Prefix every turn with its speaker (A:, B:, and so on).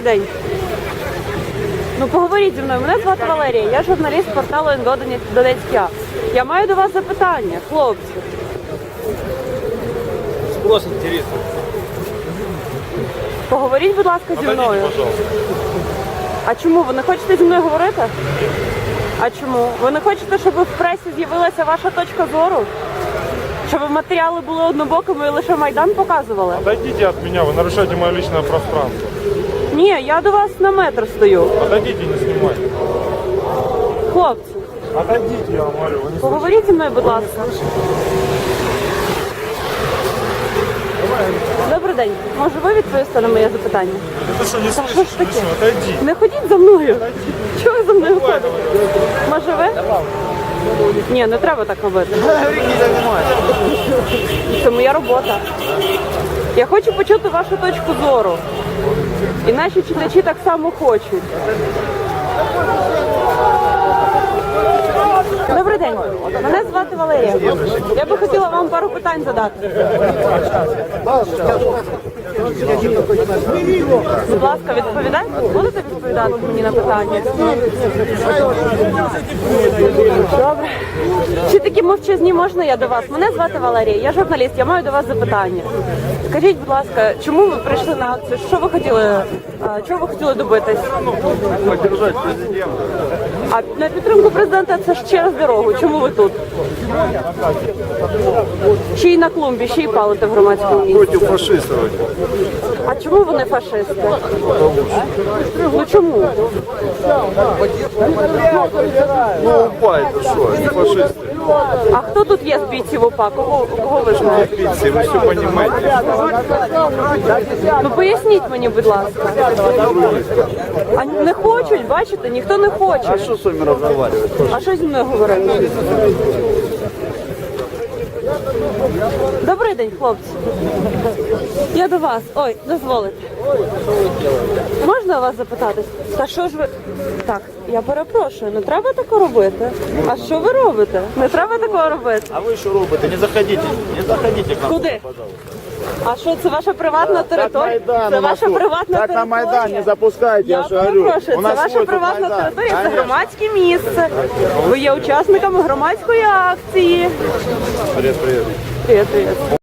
A: День. Ну поговоріть зі мною. Мене звати Валерія, я журналіст порталу НГО Донецьк.Я. Я маю до вас запитання, хлопці.
B: Спрос интересный.
A: Поговоріть, будь ласка, зі мною. А чому? Ви не хочете зі мною говорити? А чому? Ви не хочете, щоб в пресі з'явилася ваша точка зору? Щоб матеріали були однобокими і лише Майдан показували?
C: Отойдите от меня, вы нарушаете мое личное пространство.
A: Ні, я до вас на метр стою.
C: Отойдите, не снимайте.
A: Хлопці,
C: Отойдите, я вам говорю, вы не слышите.
A: поговоріть зі мною, будь ласка. Добрий день. Може ви відповісти на моє запитання?
C: Ты что, не
A: що ж
C: слышишь? или
A: таке?
C: что? Отойди.
A: Не ходіть за мною. Чого ви за мною ходите? Може ви? Ні, не треба так робити. Це моя робота. Я хочу почути вашу точку зору. І наші читачі так само хочуть. Добрий день. Мене звати Валерія. Я би хотіла вам пару питань задати. Будь ласка, відповідайте. Будете відповідати мені на питання? Добре. Чи такі мовчазні можна я до вас? Мене звати Валерія, я журналіст, я маю до вас запитання. Скажіть, будь ласка, чому ви прийшли на акцію? Що ви хотіли? Чого ви хотіли добитись?
B: Поддержать.
A: А на підтримку президента це ж через дорогу. Чому ви тут? Ще й на клумбі, ще й палите в громадському місці.
B: Проти фашистів.
A: А чому вони фашисти? Ну чому?
B: Ну, упа, это что, они фашисты.
A: А хто тут є з бійців УПА? Кого, кого ви знаєте?
B: Пиццы, вы все понимаете.
A: Ну поясніть мені, будь ласка. А не хочуть, бачите, ніхто не хоче.
B: Что с вами разговаривать?
A: А що зі мною говорити? Добрий день, хлопці. Я до вас. Ой, дозволите. Можна вас запитати? Та що ж ви. Так, я перепрошую, не треба такого робити. А що ви робите? Не треба такого робити.
B: А вы что роботы? Не заходите, не заходите к нам.
A: Куди? А що це ваша приватна територія? Це ваша приватна
D: Так на Майдан не запускайте, я
A: Я
D: ж говорю.
A: перепрошую,
D: У
A: це ваша
D: свой тут
A: приватна
D: Майдан.
A: територія, це
D: Конечно.
A: громадське місце. Ви є учасниками громадської акції.
B: Привет, привет.
A: Привіт, привіт.